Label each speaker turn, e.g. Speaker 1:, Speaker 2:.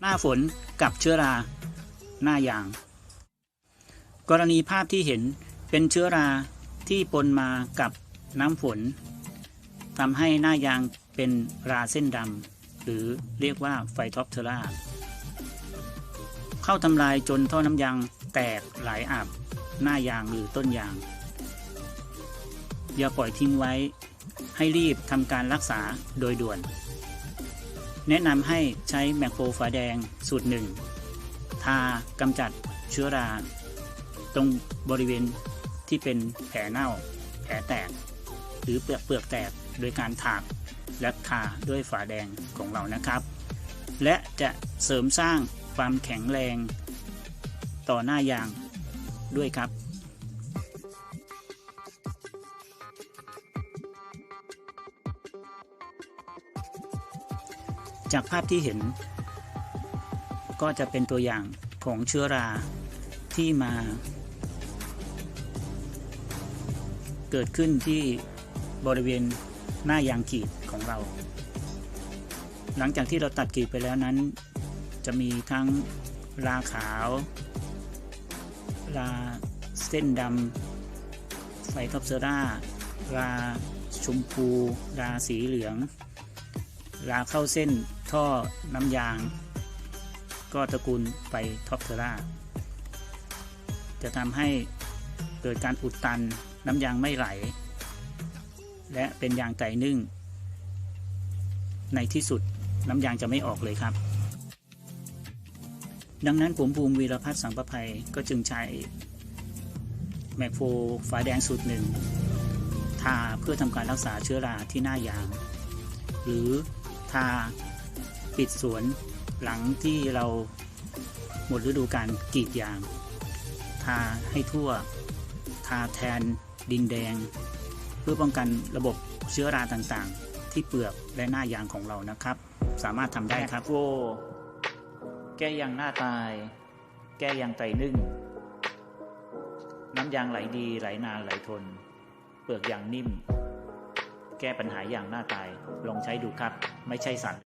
Speaker 1: หน้าฝนกับเชื้อรา หน้ายาง กรณีภาพที่เห็นเป็นเชื้อราที่ปนมากับน้ำฝนทำให้หน้ายางเป็นราเส้นดำหรือเรียกว่าไฟท็อปเทราเข้าทำลายจนท่อน้ำยางแตกหลายอาบหน้ายางหรือต้นยาง อย่าปล่อยทิ้งไว้ ให้รีบทำการรักษาโดยด่วน แนะนำให้ใช้แมคโครฝาแดงสูตรหนึ่งทากำจัดเชื้อรา ตรงบริเวณที่เป็นแผลเน่า แผลแตก หรือเปลือกเปลือกแตกโดยการถากและทาด้วยฝาแดงของเรานะครับ และจะเสริมสร้างความแข็งแรงต่อหน้ายางด้วยครับ จากภาพที่เห็น ก็จะเป็นตัวอย่างของเชื้อราที่มา เกิดขึ้นที่บริเวณหน้ายางกีดของเรา หลังจากที่เราตัดกีดไปแล้วนั้น จะมีทั้งราขาว ราเส้นดำไฟท็อปเซอร่าราชมพู ราสีเหลือง ราเข้าเส้น ท่อน้ำยาง ก็ตระกูลไฟท็อปเทอร่าจะทำให้เกิดการอุดตันน้ำยางไม่ไหล และเป็นยางไตนึ่ง ในที่สุดน้ำยางจะไม่ออกเลยครับ ดังนั้นผมภูมิวีรพัฒน์สังประภัยก็จึงใช้แมกโฟฝาแดงสูตรหนึ่งทาเพื่อทำการรักษาเชื้อราที่หน้ายาง หรือทา ปิดสวนหลังที่เราหมดฤดูการกรีดยาง ทาให้ทั่ว ทาแทนดินแดง เพื่อป้องกันระบบเชื้อราต่างๆ ที่เปลือกและหน้ายางของเรานะครับ สามารถทำได้ครับโวแก้ยางหน้าตาย แก้ยางไตนึ่ง น้ำยางไหลดีไหลนานไหลทน เปลือกยางนิ่ม แก้ปัญหาอย่างหน้าตายลองใช้ดูครับ ไม่ใช่สัตว์